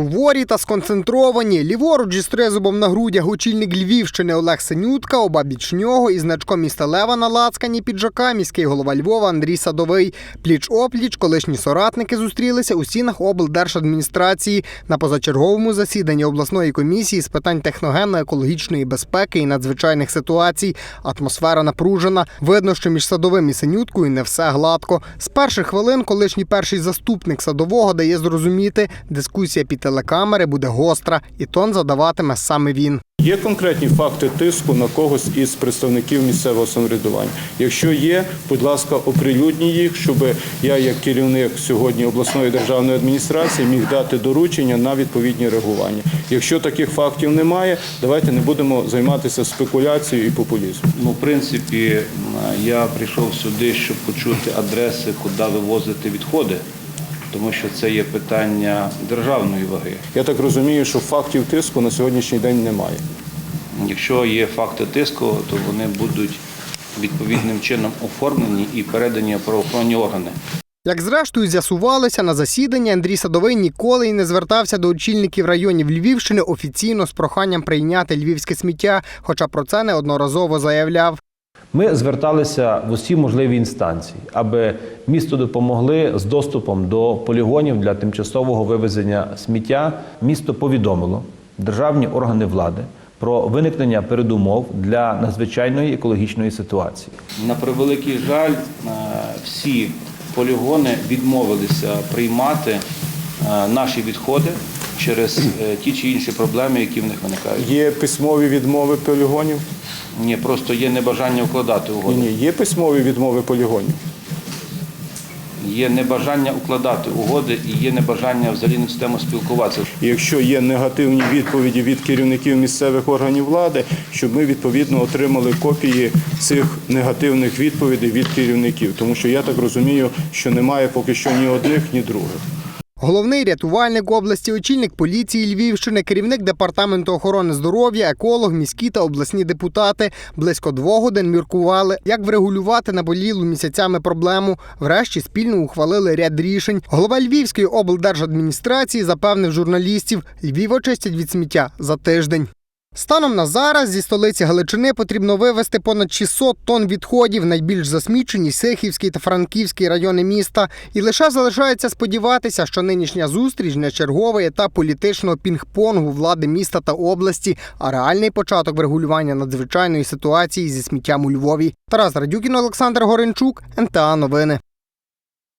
Суворі та сконцентровані. Ліворуч із тризубом на грудях очільник Львівщини Олег Синютка, обабіч нього із значком міста Лева на лацкані піджака міський голова Львова Андрій Садовий. Пліч-опліч колишні соратники зустрілися у стінах облдержадміністрації на позачерговому засіданні обласної комісії з питань техногенно-екологічної безпеки і надзвичайних ситуацій. Атмосфера напружена. Видно, що між садовим і синюткою не все гладко. З перших хвилин колишній перший заступник садового дає зрозуміти, дискусія під телекамери буде гостра, і тон задаватиме саме він. Є конкретні факти тиску на когось із представників місцевого самоврядування. Якщо є, будь ласка, оприлюдніть їх, щоб я, як керівник сьогодні обласної державної адміністрації, міг дати доручення на відповідні реагування. Якщо таких фактів немає, давайте не будемо займатися спекуляцією і популізмом. Ну, в принципі, я прийшов сюди, щоб почути адреси, куди вивозити відходи, тому що це є питання державної ваги. Я так розумію, що фактів тиску на сьогоднішній день немає. Якщо є факти тиску, то вони будуть відповідним чином оформлені і передані правоохоронні органи. Як зрештою з'ясувалося, на засіданні Андрій Садовий ніколи й не звертався до очільників районів Львівщини офіційно з проханням прийняти львівське сміття, хоча про це неодноразово заявляв. Ми зверталися в усі можливі інстанції, аби місто допомогли з доступом до полігонів для тимчасового вивезення сміття. Місто повідомило державні органи влади про виникнення передумов для надзвичайної екологічної ситуації. На превеликий жаль, е, всі полігони відмовилися приймати е, наші відходи через е, ті чи інші проблеми, які в них виникають. Є письмові відмови полігонів? Ні, просто є небажання укладати Ні, угоди. ні, є письмові відмови полігонів. Є небажання укладати угоди і є небажання взагалі на систему спілкуватися. Якщо є негативні відповіді від керівників місцевих органів влади, щоб ми відповідно отримали копії цих негативних відповідей від керівників, тому що я так розумію, що немає поки що ні одних, ні других. Головний рятувальник області, очільник поліції Львівщини, керівник департаменту охорони здоров'я, еколог, міські та обласні депутати близько двох годин міркували, як врегулювати наболілу місяцями проблему. Врешті спільно ухвалили ряд рішень. Голова Львівської облдержадміністрації запевнив журналістів, Львів очистять від сміття за тиждень. Станом на зараз зі столиці Галичини потрібно вивезти понад 600 тонн відходів, найбільш засмічені Сихівський та Франківський райони міста. І лише залишається сподіватися, що нинішня зустріч не черговий етап політичного пінг-понгу влади міста та області, а реальний початок врегулювання надзвичайної ситуації зі сміттям у Львові. Тарас Радюкін, Олександр Горенчук, НТА Новини.